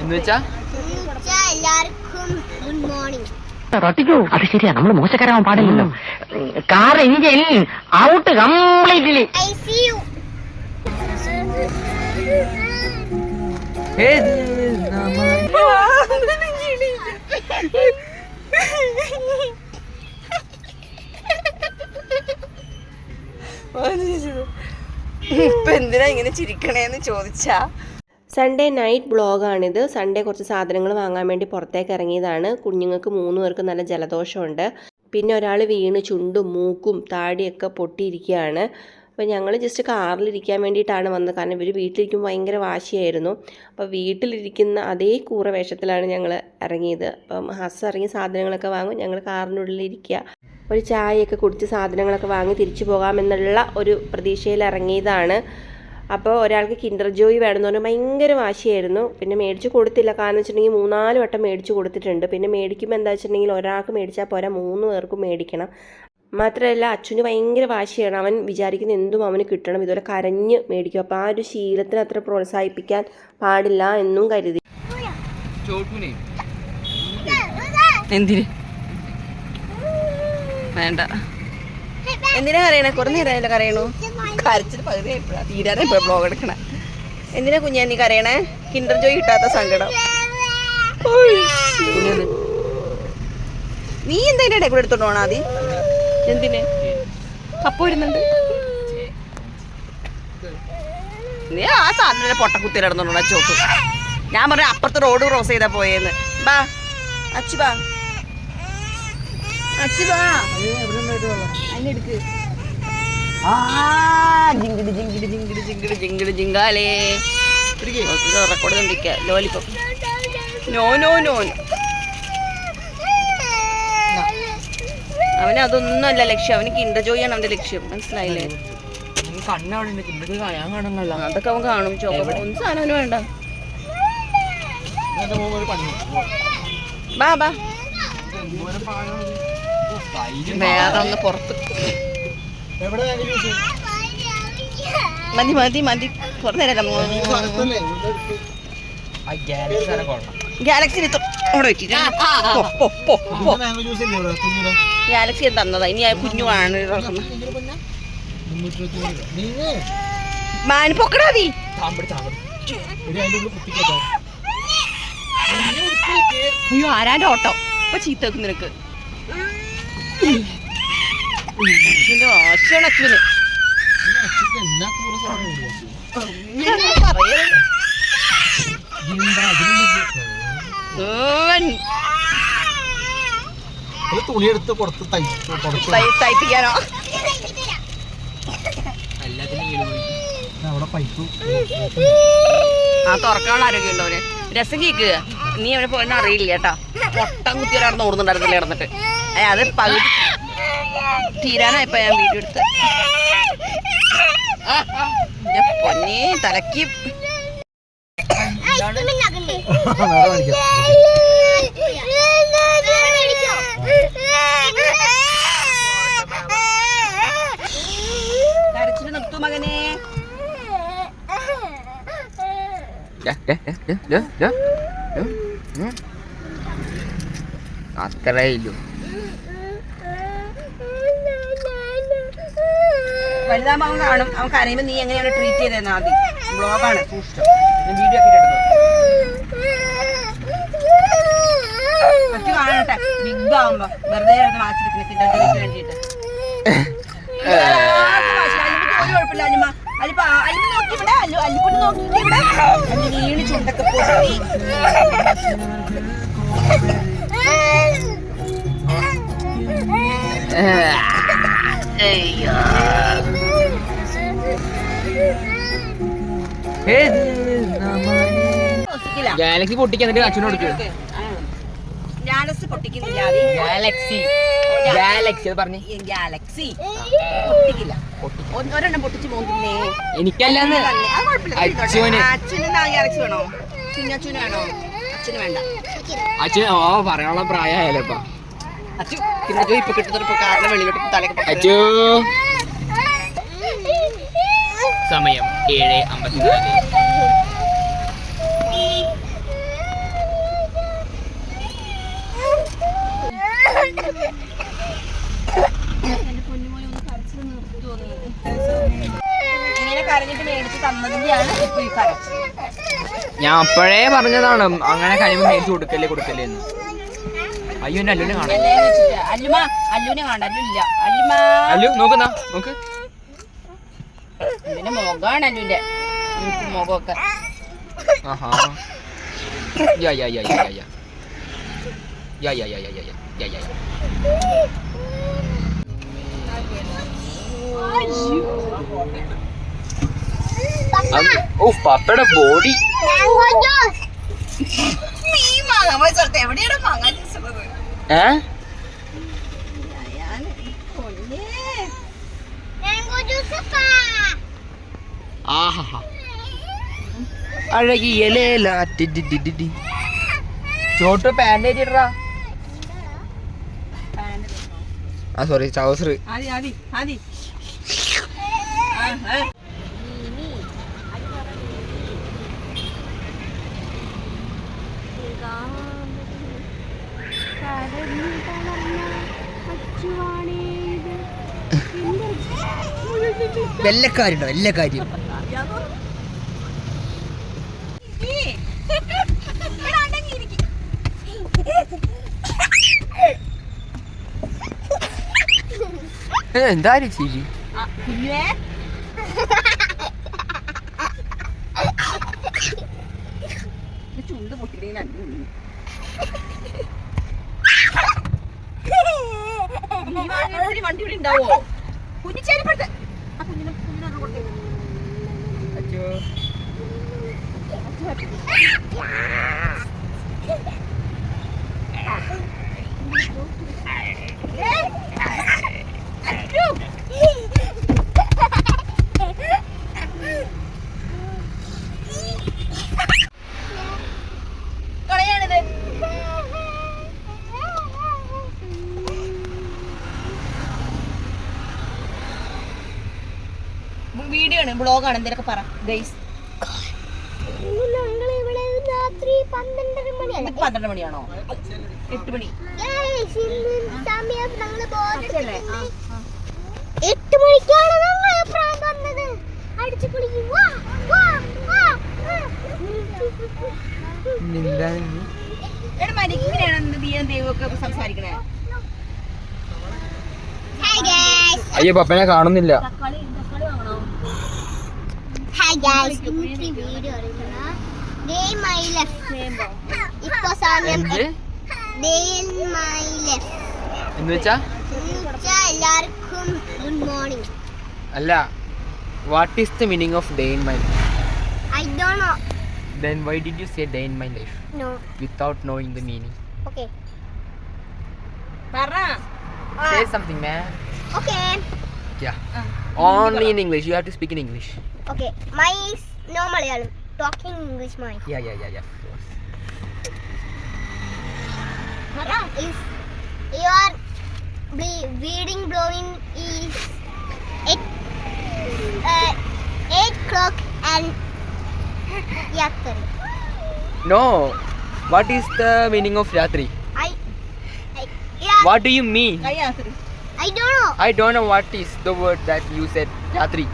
എന്ന് വെച്ചാ? എല്ലാവർക്കും ഗുഡ് മോർണിംഗ്. റൊട്ടിക്കൂ. അത് ശരിയാ നമ്മൾ മോശക്കാരാവാൻ പാടില്ലല്ലോ. Car engine out completely. I C U. ഏത് നമ- ഇപ്പൊ എന്തിനാ ഇങ്ങനെ ചിരിക്കണേന്ന് ചോദിച്ചാ? സൺഡേ നൈറ്റ് ബ്ലോഗാണിത് സൺഡേ കുറച്ച് സാധനങ്ങൾ വാങ്ങാൻ വേണ്ടി പുറത്തേക്ക് ഇറങ്ങിയതാണ്. കുഞ്ഞുങ്ങൾക്ക് മൂന്ന് പേർക്ക് നല്ല ജലദോഷമുണ്ട്. പിന്നെ ഒരാൾ വീണ് ചുണ്ടും മൂക്കും താടിയൊക്കെ പൊട്ടിയിരിക്കുകയാണ്. അപ്പോൾ ഞങ്ങൾ ജസ്റ്റ് കാറിലിരിക്കാൻ വേണ്ടിയിട്ടാണ് വന്നത്. കാരണം ഇവർ വീട്ടിലിരിക്കുമ്പോൾ ഭയങ്കര വാശിയായിരുന്നു. അപ്പോൾ വീട്ടിലിരിക്കുന്ന അതേ കൂറ വേഷത്തിലാണ് ഞങ്ങൾ ഇറങ്ങിയത്. അപ്പം ഹസ് ഇറങ്ങി സാധനങ്ങളൊക്കെ വാങ്ങും. ഞങ്ങൾ കാറിനുള്ളിലിരിക്കുക ഒരു ചായയൊക്കെ കുടിച്ച് സാധനങ്ങളൊക്കെ വാങ്ങി തിരിച്ചു പോകാമെന്നുള്ള ഒരു പ്രതീക്ഷയിൽ ഇറങ്ങിയതാണ്. അപ്പോൾ ഒരാൾക്ക് കിൻഡർ ജോയി വേണമെന്ന് പറഞ്ഞാൽ ഭയങ്കര വാശിയായിരുന്നു. പിന്നെ മേടിച്ച് കൊടുത്തില്ല. കാരണം വെച്ചിട്ടുണ്ടെങ്കിൽ മൂന്നാൽ വട്ടം മേടിച്ച് കൊടുത്തിട്ടുണ്ട്. പിന്നെ മേടിക്കുമ്പോൾ എന്താ വെച്ചിട്ടുണ്ടെങ്കിൽ ഒരാൾക്ക് മേടിച്ചാൽ പോരാ. മൂന്ന് പേർക്കും മേടിക്കണം. മാത്രമല്ല അച്ഛന് ഭയങ്കര വാശിയാണ്. അവൻ വിചാരിക്കുന്ന എന്തും അവന് കിട്ടണം. ഇതുപോലെ കരഞ്ഞ് മേടിക്കും. അപ്പോൾ ആ ഒരു ശീലത്തിന് അത്ര പ്രോത്സാഹിപ്പിക്കാൻ പാടില്ല എന്നും കരുതി. എന്തിന്? വേണ്ട. എന്തിനാ കരയണേ? കുറെ നേരമായില്ല കരയണു? കരച്ചിട്ട് പകുതി തീരാതെ ബ്ലോഗ് എടുക്കണേ. എന്തിനാ കുഞ്ഞാ നീ കരയണേ? കിൻഡർ ജോയ് കിട്ടാത്ത സങ്കടം. നീ എന്താ ഇടയ്ക്ക് ഇടയിൽ കൂടെ എടുത്തോണ്ട് പോണ ആദ്യം? എന്തിന്? കപ്പ വരുന്നുണ്ട്. നീ ആ സാധനം പൊട്ടക്കുത്തിൽ കിടന്നോണ്ടാ അച്ചോക്ക് ഞാൻ പറഞ്ഞ അപ്പുറത്ത് റോഡ് ക്രോസ് ചെയ്താ പോയെന്ന്. ബാ അച്ചു ബാ. അച്ചു ബാ. അതിനെടുക്ക്. ജിങ്കിടി ജിങ്കിടി ജിങ്കിടി ജിങ്കിടി ജിങ്കിടി ജിങ്കാലേ. റെക്കോർഡ് കണ്ടിരിക്കുക ലോലിപ്പം നോ നോ നോ. അവന് അതൊന്നുമല്ല ലക്ഷ്യം. അവന് കിണ്ടജോയാണ് അവന്റെ ലക്ഷ്യം. മനസ്സിലായില്ലേ? അതൊക്കെ അവൻ കാണും. ചോക്ക ഒന്നും സാധനം വേണ്ട. ബാ ബാ. വേറെ ഒന്ന് പുറത്ത്. മതി മതി മതി. കുറെ നേരം ഗാലക്സി ഗാലക്സി തന്നതാ. ഇനി ആ കുഞ്ഞു ആണ് മാനി പൊക്കടാ നീ. അയ്യോ ആരാന്റെ ഓട്ടോ? ഇപ്പൊ ചീത്ത വെക്കും നിനക്ക്. തുണിയെടുത്ത് കൊടുത്ത് തയ്പ്പിക്കാനോ അവിടെ പൈപ്പ്. ആ തുറക്കാനുള്ള ആരോഗ്യമുള്ളവന് രസം കേക്ക്. നീ അവനെ പോയെന്ന് അറിയില്ല കേട്ടാ. പൊട്ടം കുത്തി ഒരാടുന്ന് ഓടുന്നുണ്ടായിരുന്നില്ല കിടന്നിട്ട്. അത് പകുതി തീരാനായപ്പോ ഞാൻ വീഡിയോ എടുത്ത് എന്റെ പൊന്നെ തലക്ക് ഐസ്ക്രീം ഉണ്ടാക്കണ്ടേ വേറെ മേടിക്കാം കരച്ചിട്ട് നിർത്തു മകനെ അത്രയില്ലോ വലുതാകുമ്പോ അവൻ കാണും അവൻ കരയുമ്പോ നീ എങ്ങനെയാണ് ട്രീറ്റ് ചെയ്തതെന്ന് ആദ്യം. ബ്ലോഗാണ്. സൂക്ഷിച്ചോ ഞാൻ വീഡിയോ ഒക്കെ ഇട്ടു മറ്റു കാണട്ടെ ബിഗ് ആവുമ്പോ. വെറുതെ വാച്ചിരിക്കുന്ന കിണ്ടർക്ക് വേണ്ടിയിട്ട്. ഒരു കുഴപ്പമില്ല അലിമ. അലിപ്പ അലിമ നോക്കി ഇവിടെ. അല്ലു നോക്കി ഇവിടെ. അല്ലി വീണ് ചുണ്ടൊക്കെ പോയി ഏത് ഗാലക്സി പൊട്ടിക്കാൻ അച്ഛനോട് കൊടുക്കും. പൊട്ടിക്കുന്നില്ല ഗാലക്സി ഗാലക്സി പറഞ്ഞു. ഗാലക്സി പൊട്ടിക്കില്ല. ഒരെണ്ണം പൊട്ടിച്ച് പോകുന്നേ എനിക്കല്ലാന്ന് അച്ഛന്. അച്ഛന് ഗാലക്സി വേണോ? കുഞ്ഞച്ഛന് വേണോ? അച്ഛന് വേണ്ട. അച്ഛൻ ഓ പറയാനുള്ള പ്രായമായാലോ ഇപ്പൊ. അച്ഛൻ ഇപ്പൊ കിട്ടുന്ന കാരണം വെളിയിലോട്ട് തലക്കെ അച്ഛോ സമയം ഏഴ് അമ്പത്തിനാല്. ഞാൻ അപ്പോഴേ പറഞ്ഞതാണ് അങ്ങനെ കഴിവ് മേടിച്ചു കൊടുക്കല്ലേ കൊടുക്കല്ലേ എന്ന്. അയ്യോ അല്ലുനെ കാണാം. അല്ലുമാ അല്ലുനെ കാണാം അല്ലു നോക്കുന്ന നോക്ക്. മുഖമാണ് അനുവിന്റെ. മുഖമൊക്കെ. പപ്പയുടെ ബോഡി. എവിടെയാണ് മങ്ങാൻ ഏ? ജ്യൂസ് ആഹാ. അഴകിയലേല ചോട്ട് പാന്റ് ഏറ്റിട്ടാ ആ സോറി ട്രൗസർ വെല്ലക്കാരുണ്ടോ വെല്ലക്കാര്യം എന്താ ചിരി ചൂട് പൊട്ടിടേ വണ്ടി ഇവിടെ ഉണ്ടാവോ? കുഞ്ഞു ചേരിപ്പെട്ട് ആ കുഞ്ഞിനെ കുഞ്ഞിനോട് കൊടുത്തേ. അച്ഛോ. അച്ഛോ ബ്ലോഗാണ് എന്തെങ്കിലും പറ ഗൈസ് പന്ത്രണ്ട് മണിയാണോ? എട്ട് മണി. എട്ട് മണിക്കാണ് ഞങ്ങൾ പ്രാന്ത് വന്നത്. അയ്യോ പപ്പനെ കാണുന്നില്ല. തക്കാളി ഹായ് ഗായ്സ് ഇന്നത്തെ വീഡിയോ ഡേ മൈ ലൈഫ് ഇപ്പോ സമയം ഡേ മൈ ലൈഫ് എന്ന് വെച്ചാ എല്ലാവർക്കും ഗുഡ് മോർണിംഗ് അല്ല what is the meaning of day in my life I don't know then why did you say day in my life no without knowing the meaning okay പറ say something man okay yeah uh, only in english you have to speak in english Okay, my is no Malayalam talking English my Yeah, yeah, yeah, yeah. of course. is your ble- bleeding blowing is eight uh, eight o'clock and yakari. No. What is the meaning of Ratri? I, I yeah What do you mean? I answer. I don't know. I don't know what is the word that you said, Ratri.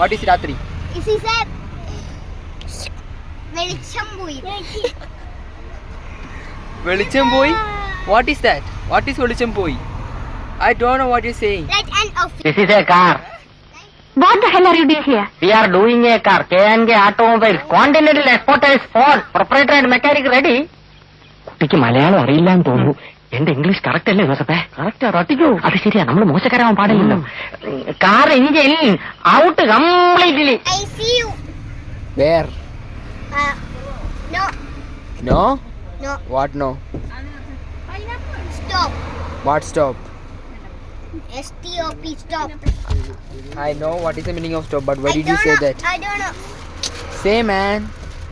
What is Ratri? വെളിച്ചം പോയി വെളിച്ചം പോയി what is that what is വെളിച്ചം പോയി I don't know what you saying this is a car What the hell are you doing here? We are doing a car. K&K Automobiles. Continental Exporters Fall. Proprietor and mechanic ready. കുട്ടിക്ക് മലയാളം അറിയില്ലാന്ന് തോന്നുന്നു എന്റെ English correct അല്ലേ ജോസഫേ correct തട്ടിക്കോ അത് ശരിയാ നമ്മൾ മോശക്കാരാവാൻ പാടില്ലല്ലോ car engine out completely where no what no what no? stop stop I know what is the meaning of stop, but why I did you say know. that? I don't know Say man.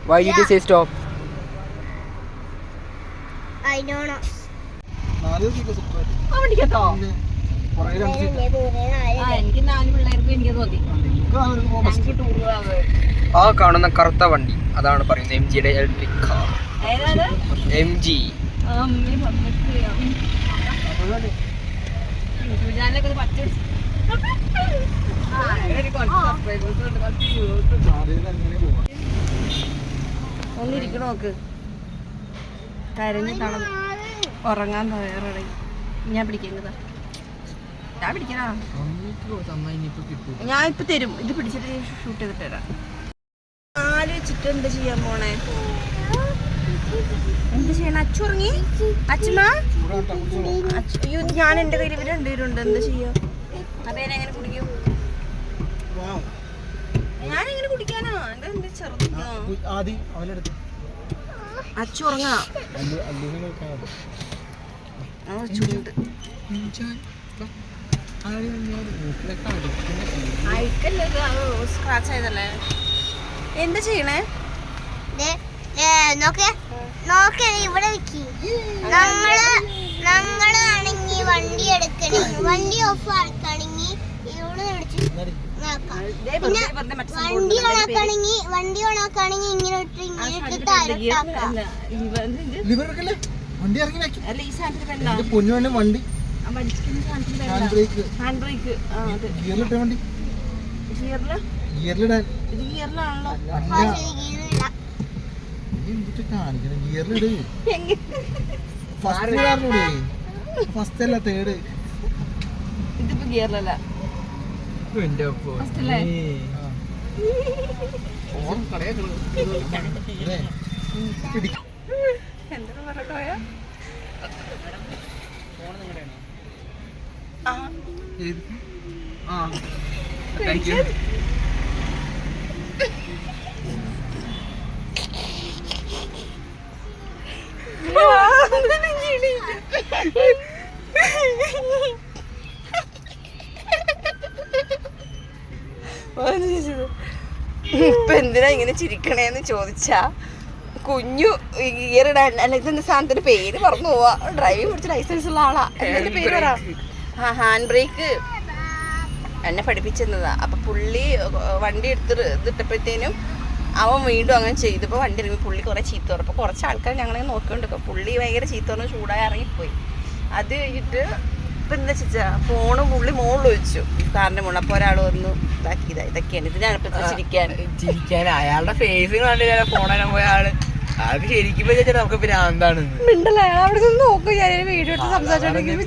Why yeah. did you say stop? I don't know ആ കാണുന്ന കറുത്ത വണ്ടി. അതാണ് പറയുന്നത് M ജിയുടെ electric car M G ഒന്നിരിക്കണോക്ക് കരഞ്ഞിട്ടാണ്? ഉറങ്ങാൻ തയ്യാറായി. ഞാൻ പിടിക്കേണ്ടതാ ഞാൻ പിടിക്കണോ? ഞാൻ ഇപ്പൊ തരും. ഇത് പിടിച്ചിട്ട് ഷൂട്ട് ചെയ്തിട്ട് തരാം ആലോചിച്ചിട്ട് എന്ത് ചെയ്യാൻ പോണേ? എന്ത് ചെയ്യണം? അച്ചു ഉറങ്ങി? അച്ഛമ്മ? അയ്യോ ഞാൻ എന്റെ കയ്യിൽ ഇവർ രണ്ടുപേരുണ്ട്. എന്താ ചെയ്യാ? അപ്പൊ ഞാൻ എങ്ങനെ കുടിക്കും. ഞാൻ എങ്ങനെ കുടിക്കാനോ? എന്താ എന്ത് ചെറുതാ? അച്ചു ഉറങ്ങാ അല്ലു അല്ലുവിനെ നോക്കാൻ മതി. ആ ചുണ്ട് അയക്കല്ലേ സ്ക്രാച്ച് ആയതല്ലേ? എന്താ ചെയ്യണേ? നോക്ക് നോക്ക് ഇവിടെ വെക്ക്. നമ്മൾ നമ്മളാണെങ്കി വണ്ടി എടുക്കണേ. വണ്ടി ഓഫ് ആക്കണെങ്കി ഇവിടെ പിടിച്ച് സംഭവം വണ്ടി. ഓണാക്കണെങ്കി വണ്ടി ഓണാക്കാണെങ്കി ഇങ്ങനെ ഇട്ട് ഇങ്ങനെ ഇട്ട് സാധനത്തിന്റെ വണ്ടി ഇറങ്ങി വെക്കും. അല്ല ഈ സാധനത്തിന്റെ വെള്ളം ഇത് പൊന്നു വേണ്ട വണ്ടി. ആ സാധനത്തിന്റെ ഹാൻഡ് പേരെന്താ? ബ്രേക്ക് ഹാൻഡ് ബ്രേക്ക് ആ അത്. ഗിയറിലിട്ട വണ്ടി. ഗിയറിൽ ഗിയറിലിടാൻ ഇത് ഗിയറിലാണല്ലോ അല്ല. നീ എന്തിട്ട് കാണിക്കണം? ഗിയറിലിട് ഫസ്റ്റ് കാരണൂടെ ഫസ്റ്റ് അല്ല തേർഡ് ഇതിപ്പോ ഗിയറിലല്ല എന്റെ ഒപ്പം. ഫസ്റ്റ് അല്ലേ? എന്താ പറഞ്ഞോയാ ആ ആ താങ്ക് യു ഇപ്പൊ എന്തിനാ ഇങ്ങനെ ചിരിക്കണേന്ന് ചോദിച്ചാ കുഞ്ഞു ഗിയർ ഇടാൻ അല്ല ഇതെന്താ സാധനത്തിന്റെ പേര് പറഞ്ഞു പോവാ ഡ്രൈവിംഗ് പഠിച്ച ലൈസൻസ് ഉള്ള ആളാ. എന്താ പേര് പറ. ആ ഹാൻഡ് ബ്രേക്ക്. എന്നെ പഠിപ്പിച്ചിരുന്നതാ. അപ്പൊ പുള്ളി വണ്ടി എടുത്ത് ഇതിട്ടപ്പോഴത്തേനും അവൻ വീണ്ടും അങ്ങനെ ചെയ്തപ്പോൾ വണ്ടി ഇറങ്ങി പുള്ളി കുറെ ചീത്ത പറഞ്ഞു. അപ്പോൾ കുറച്ച് ആൾക്കാർ ഞങ്ങളെ നോക്കിക്കൊണ്ടിരിക്കും പുള്ളി ഭയങ്കര ചീത്ത പറഞ്ഞു. ചൂടായി ഇറങ്ങിപ്പോയി. അത് കഴിഞ്ഞിട്ട് ഇപ്പം എന്താ വെച്ചാ ഫോണ് പുള്ളി മുകളിൽ വെച്ചു. കാറിന്റെ മുകളിൽ അപ്പോൾ ഒരാൾ വന്നു. ഇതാക്കിയതാ. ഇതൊക്കെയാണ്. ഇതിനാണ് ഇപ്പം ചിരിക്കാൻ. ചിരിക്കാൻ. അയാളുടെ ഫേസ് കണ്ടില്ല ഫോണിനെ പോയ ആൾ. അത് ശരിക്കും നമുക്ക് ഭ്രാന്താണ് മിണ്ടല്ല? അയാൾ അവിടെ നിന്ന് നോക്കും. ഞാൻ വീഡിയോ എടുത്ത് സംസാരിച്ചോണ്ടെങ്കിൽ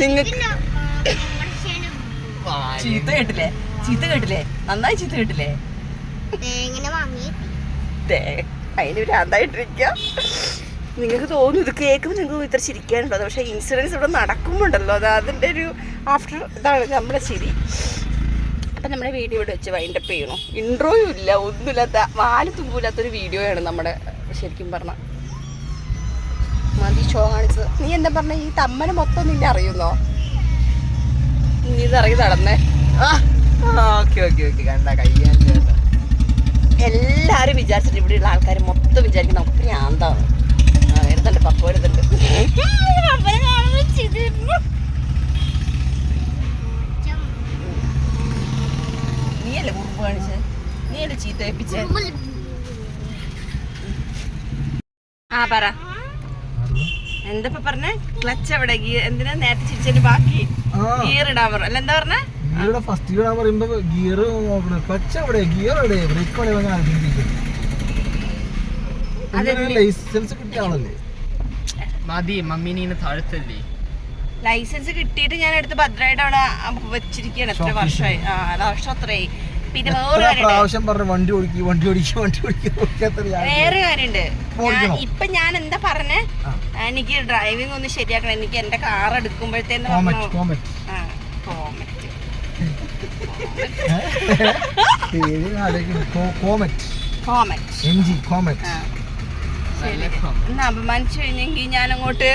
നിങ്ങൾക്ക് ചീത്ത കേട്ടില്ലേ? ചീത്ത കേട്ടില്ലേ? നന്നായി ചീത്ത കേട്ടില്ലേ? അതിന് ഭ്രാന്തായിട്ടിരിക്കുക നിങ്ങൾക്ക് തോന്നുന്നു ഇത് കേൾക്കുമ്പോൾ നിങ്ങൾക്ക് ഇത്ര ചിരിക്കാനുണ്ടോ? പക്ഷേ ഇൻഷുറൻസ് ഇവിടെ നടക്കുമ്പോണ്ടല്ലോ. അത് അതിന്റെ ഒരു ആഫ്റ്റർ ഇതാണ് നമ്മുടെ ചിരി. അപ്പം നമ്മുടെ വീഡിയോ ഇവിടെ വെച്ച് വൈൻഡപ്പ് ചെയ്യണോ. ഇൻട്രോയും ഇല്ല ഒന്നുമില്ലാത്ത വാൽ തുമ്പില്ലാത്തൊരു വീഡിയോ ആണ് നമ്മുടെ ശരിക്കും പറഞ്ഞ. മതി ഷോ കാണിച്ചത്. നീ എന്താ പറഞ്ഞ? ഈ തമ്മനെ മൊത്തം നിന്നെ അറിയുന്നോ? നീ ഇതറിയ നടന്നേ. Okay okay okay. കണ്ട കയ്യാൻ എല്ലാരും വിചാരിച്ചിട്ട് ഇവിടെയുള്ള ആൾക്കാർ മൊത്തം വിചാരിക്കും നമുക്ക് ഭ്രാന്താണ് വരുന്നുണ്ട് പപ്പ വരുന്നുണ്ട്. നീയല്ലേ കുറുമ്പ് കാണിച്ചത് നീയല്ലേ ചീത്ത ആ പറ. എന്താ ഇപ്പൊ പറഞ്ഞേ? ക്ലച്ച് എവിടെ എന്തിനാ നേരത്തെ ചിരിച്ചതിന് ബാക്കി? ഗിയർ ഇടാൻ പറ അല്ല എന്താ പറഞ്ഞ? ഗിയറുടെ ഫസ്റ്റ് ഗിയർ പറയുമ്പോ ഗിയർ നോക്കണം. ക്ലച്ച് എവിടെ? ഗിയർ എവിടെ? ബ്രേക്ക് എവിടെ ഞാൻ ആലോചിക്കുന്നത് ലൈസൻസ് കിട്ടിയ ആളല്ലേ? മതി മമ്മീനെ ഇങ്ങനെ താഴ്ത്തല്ലേ? ലൈസൻസ് കിട്ടിയിട്ട് ഞാൻ എടുത്ത് ഭദ്രമായിട്ട് അവിടെ വെച്ചിരിക്കുകയാണ്. എത്ര വർഷമായി? ആ വർഷം അത്രയായി. പിന്നെ പ്രാവശ്യം പറഞ്ഞു വണ്ടി ഓടിക്കുക വണ്ടി ഓടിക്കുക വണ്ടി ഓടിക്കുക വേറെ കാര്യമുണ്ട്. ഓടിക്കണോ? ഇപ്പൊ ഞാൻ എന്താ പറഞ്ഞേ. എനിക്ക് ഡ്രൈവിംഗ് ഒന്ന് ശരിയാക്കണം. എനിക്ക് എന്റെ കാർ എടുക്കുമ്പോഴത്തേന്ന് അപമാനിച്ചു കഴിഞ്ഞെങ്കിൽ ഞാൻ അങ്ങോട്ട്